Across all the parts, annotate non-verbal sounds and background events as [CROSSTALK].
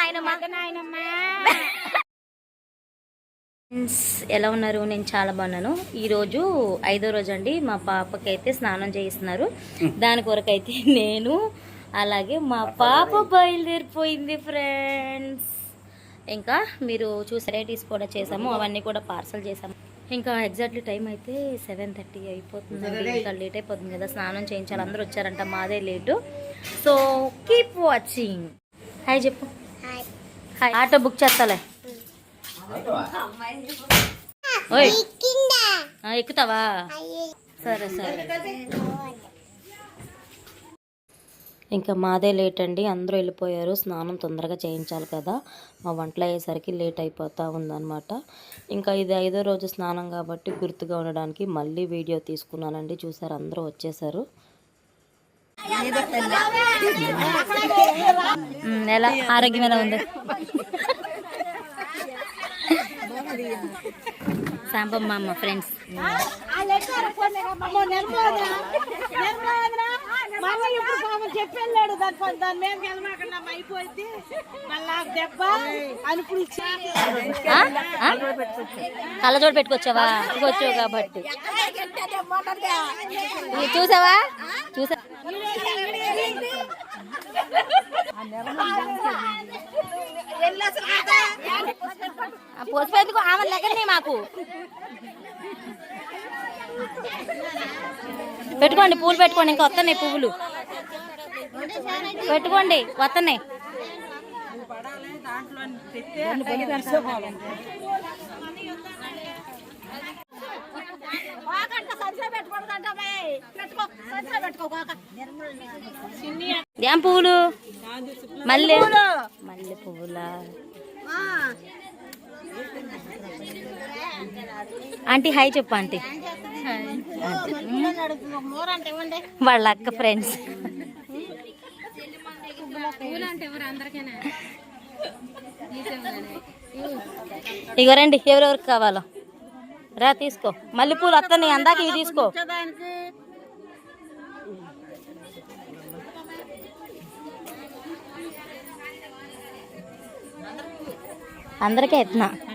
నాయనమ్మ. ఫ్రెండ్స్, ఎలా ఉన్నారు? నేను చాలా బాగున్నాను. ఈరోజు ఐదో రోజు అండి మా పాపకి అయితే స్నానం చేయిస్తున్నారు. దాని కొరకు అయితే నేను అలాగే మా పాప బయలుదేరిపోయింది ఫ్రెండ్స్ ఇంకా మీరు చూసి వెరైటీస్ కూడా చేసాము. అవన్నీ కూడా పార్సల్ చేసాము. ఇంకా ఎగ్జాక్ట్లీ టైం అయితే సెవెన్ థర్టీ అయిపోతుంది. ఇంకా లేట్ అయిపోతుంది కదా స్నానం చేయించాలి. అందరూ వచ్చారంట మాదే late. So keep watching hi చెప్పు. ఆటో బుక్ చేస్తాలే. ఎక్కుతావా? సరే సరే. ఇంకా మాదే లేట్ అండి. అందరూ వెళ్ళిపోయారు. స్నానం తొందరగా చేయించాలి కదా. మా వంటలు అయ్యేసరికి లేట్ అయిపోతూ ఉందన్నమాట. ఇంకా ఇది ఐదో రోజు స్నానం కాబట్టి గుర్తుగా ఉండడానికి మళ్ళీ వీడియో తీసుకున్నానండి. చూసారు? అందరూ వచ్చేసారు. ఎలా ఆరోగ్యం ఎలా? ఉంది? సాంబమ్మ ఫ్రెండ్స్ చెప్పాడు దాని దాని మీద వెళ్ళమాకుండా అయిపోయింది. మళ్ళా దెబ్బ అనుకుని కళ్ళజోడు పెట్టుకొచ్చావా? వచ్చావు కాబట్టి. చూసావా? చూసా పోసిపోయేందుకు ఆమె లెక్కనే మాకు. పెట్టుకోండి పూలు పెట్టుకోండి ఇంకా వస్తున్నాయి పువ్వులు. పెట్టుకోండి వస్తున్నాయి ఏం పువ్వులు? మల్లె. మల్లె పువ్వులా ఆంటీ హాయ్ చెప్పు ఆంటీ. వాళ్ళ అక్క ఫ్రెండ్స్. ఇగో రండి ఎవరెవరికి కావాలో. రా తీసుకో. మల్లెపూలు వస్తాయి అందాక ఇవి తీసుకో. అందరికీ ఎత్తున్నా ఉన్నారు.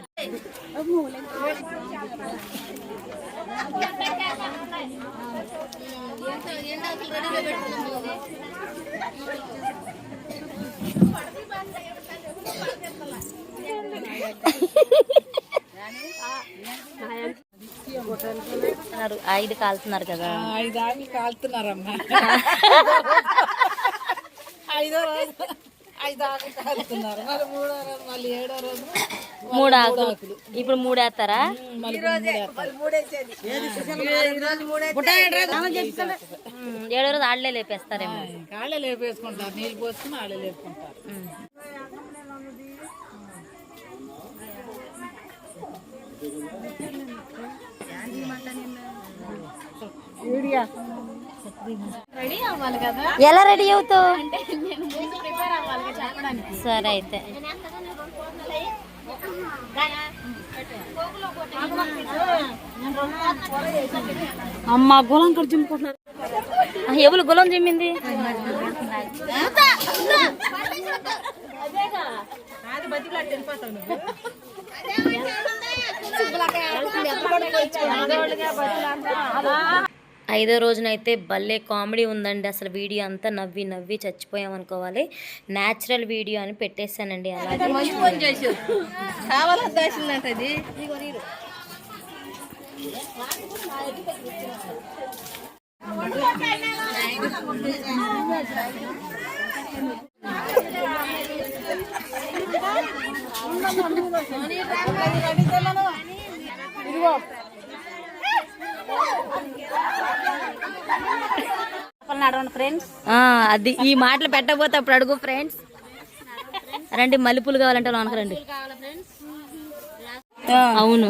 ఐదు కాలుతున్నారు కదా. ఐదు ఆకులు కాలుతున్నారమ్మా. ఐదో రోజు ఐదు ఆకులు కాలుతున్నారు. మరి మూడో రోజు మళ్ళీ ఏడో రోజు మూడు ఆకులు. ఇప్పుడు మూడు వేస్తారా మళ్ళీ మూడేసేది. ఉమ్, ఏడో రోజు ఆడలే లేపేస్తారేమో. కాళ్ళే లేపేసుకుంటారు. నీళ్ళు పోసుకుని ఆళ్ళే లేపుకుంటారు. ఎలా రెడీ అవుతావు? సరే అయితే. అమ్మ గోళం కడిచి చింపుకుంటున్నారు ఆ, ఎవరు గులం చెమ్మింది ఐదో రోజునైతే భలే కామెడీ ఉందండి. అసలు వీడియో అంతా నవ్వి నవ్వి చచ్చిపోయాం అనుకోవాలి న్యాచురల్ వీడియో అని పెట్టేశానండి. అలాగే. ఫ్రెండ్స్ అది ఈ మాటలు పెట్టకపోతే అప్పుడు అడుగు ఫ్రెండ్స్ రండి మల్లెపూలు కావాలంటే లోనకి రండి. అవును.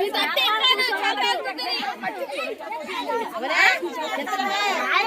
ये तो टेंशन है छोटा कुत्ते। अरे कितना है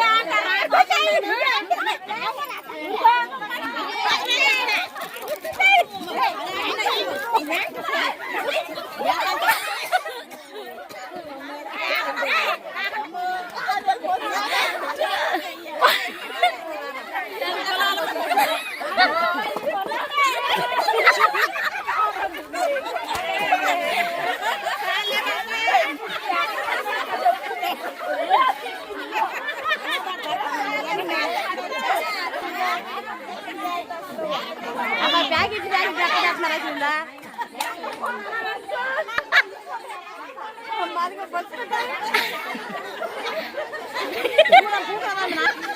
[LAUGHS] அதுக்கு [LAUGHS]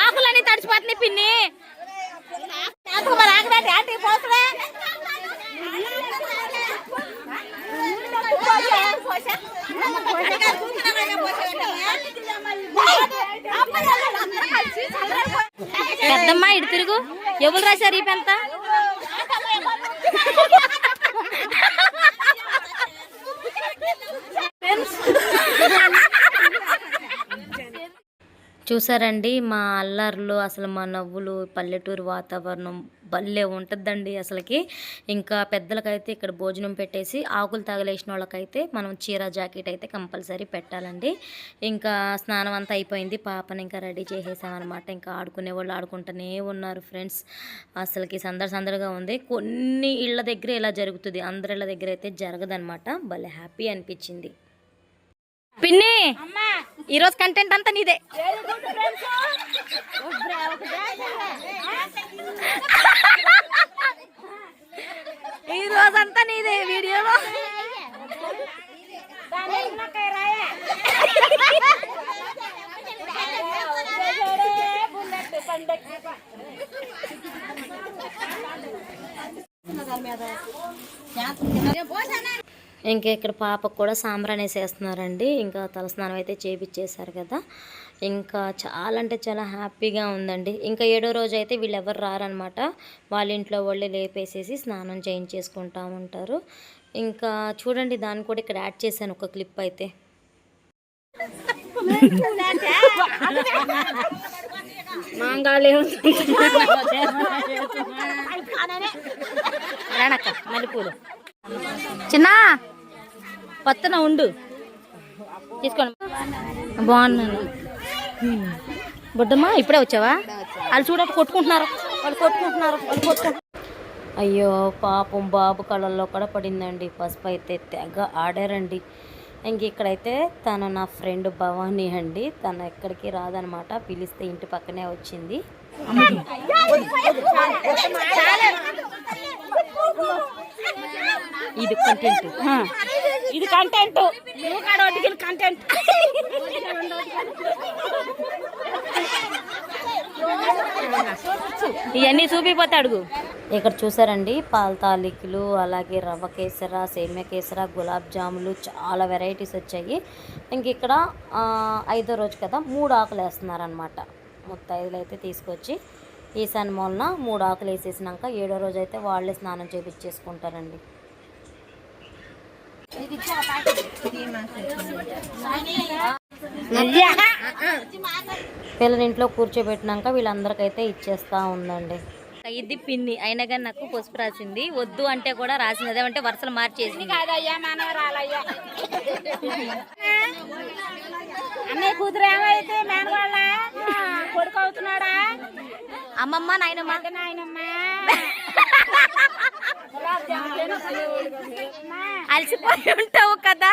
ఆకులన్నీ తడిచిపోతున్నాయి పిన్ని. పెద్దమ్మ ఇటు తిరుగు. ఎవరు రాశారు ఈ పెంత? చూసారండి మా అల్లర్లు అసలు మా నవ్వులు పల్లెటూరు వాతావరణం భలే ఉంటుందండి అసలుకి. ఇంకా పెద్దలకైతే ఇక్కడ భోజనం పెట్టేసి ఆకులు తగలేసిన వాళ్ళకైతే మనం చీర జాకెట్ అయితే కంపల్సరీ పెట్టాలండి. ఇంకా స్నానం అంతా అయిపోయింది పాపని ఇంకా రెడీ చేసేసామన్నమాట. ఇంకా ఆడుకునే వాళ్ళు ఆడుకుంటూనే ఉన్నారు ఫ్రెండ్స్. అసలుకి సందడి సందడిగా ఉంది. కొన్ని ఇళ్ళ దగ్గర ఇలా జరుగుతుంది. అందరి ఇళ్ళ దగ్గర అయితే జరగదనమాట భలే హ్యాపీ అనిపించింది. పిన్ని ఈరోజు కంటెంట్ అంతా నీదే ఈ రోజంతా నీదే వీడియోలో ఇంకా ఇక్కడ పాపకు కూడా సాంబ్రాన్ వేసేస్తున్నారండి. ఇంకా తలస్నానం అయితే చేపిచ్చేశారు కదా. ఇంకా చాలా అంటే చాలా హ్యాపీగా ఉందండి. ఇంకా ఏడో రోజు అయితే వీళ్ళు ఎవరు రారనమాట. వాళ్ళ ఇంట్లో వాళ్ళే లేపేసేసి స్నానం చేయించేసుకుంటా ఉంటారు. ఇంకా చూడండి దాన్ని కూడా ఇక్కడ యాడ్ చేశాను ఒక క్లిప్ అయితే. మల్లెపూలు. చిన్న! పత్తన ఉండు. తీసుకోండి. బాగున్నాను. బుడ్డమ్మా ఇప్పుడే వచ్చావా? వాళ్ళు చూడట కొట్టుకుంటున్నారు. వాళ్ళు కొట్టుకుంటున్నారు. వాళ్ళు కొట్టుకుంటున్నారు. అయ్యో పాపం బాబు కళ్ళల్లో కూడా పడిందండి. పసుపు అయితే తెగ ఆడారండి. ఇంక ఇక్కడైతే తను నా ఫ్రెండ్ భవానీ అండి. తను ఎక్కడికి రాదనమాట. పిలిస్తే ఇంటి పక్కనే వచ్చింది. ఇది కంటెంట్ ఇది కంటెంట్ నువ్వు కంటెంట్ ఇవన్నీ చూపిపోతే అడుగు. ఇక్కడ చూసారండి పాల తాలికలు అలాగే రవ్వ కేసర సేమ్య కేసర గులాబ్ జాములు చాలా వెరైటీస్ వచ్చాయి. ఇంక ఇక్కడ ఐదో రోజు కదా మూడు ఆకులు వేస్తున్నారనమాట ముత్తైదులు అయితే తీసుకొచ్చి ఈశాన్ మూలన మూడు ఆకులు వేసేసినాక ఏడో రోజు అయితే వాళ్ళే స్నానం చేపించేసుకుంటారండి పిల్లలు ఇంట్లో కూర్చోబెట్టినాక వీళ్ళందరికైతే ఇచ్చేస్తా ఉందండి. ఇది పిన్ని. అయినా కానీ నాకు పసుపు రాసింది. వద్దు అంటే కూడా రాసింది. అదేమంటే వరుసలు మనవరాలయ్యా అన్నయ్య కూతురు ఏమైతే మేనవాళ్ళ కొడుకు అవుతున్నాడా? అమ్మమ్మ నాయనమ్మ. నాయనమ్మ. అలసిపోయి ఉంటావు కదా.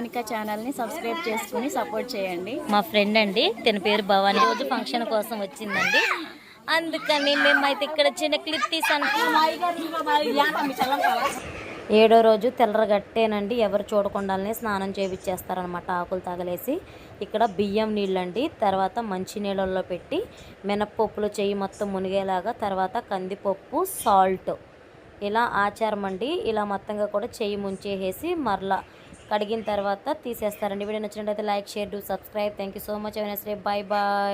మౌనిక ఛానల్ని సబ్స్క్రైబ్ చేసుకుని సపోర్ట్ చేయండి. మా ఫ్రెండ్ అండి తన పేరు భవానీ. రోజు ఫంక్షన్ కోసం వచ్చిందండి. అందుకని మేమైతే ఇక్కడ చిన్న క్లిప్ తీసాను. ఏడో రోజు తెల్లరగట్టేనండి. ఎవరు చూడకుండానే స్నానం చేయించేస్తారనమాట ఆకులు తగలేసి ఇక్కడ బియ్యం నీళ్ళండి. తర్వాత మంచి నీళ్ళల్లో పెట్టి మినప్పప్పులు చెయ్యి మొత్తం మునిగేలాగా తర్వాత కందిపప్పు సాల్ట్. ఇలా ఆచారం అండి ఇలా మొత్తంగా కూడా చెయ్యి ముంచేసేసి మరలా కడిగిన తర్వాత తీసేస్తారండి. వీడియో నచ్చినట్లయితే like share do subscribe. Thank you so much అవైనా bye bye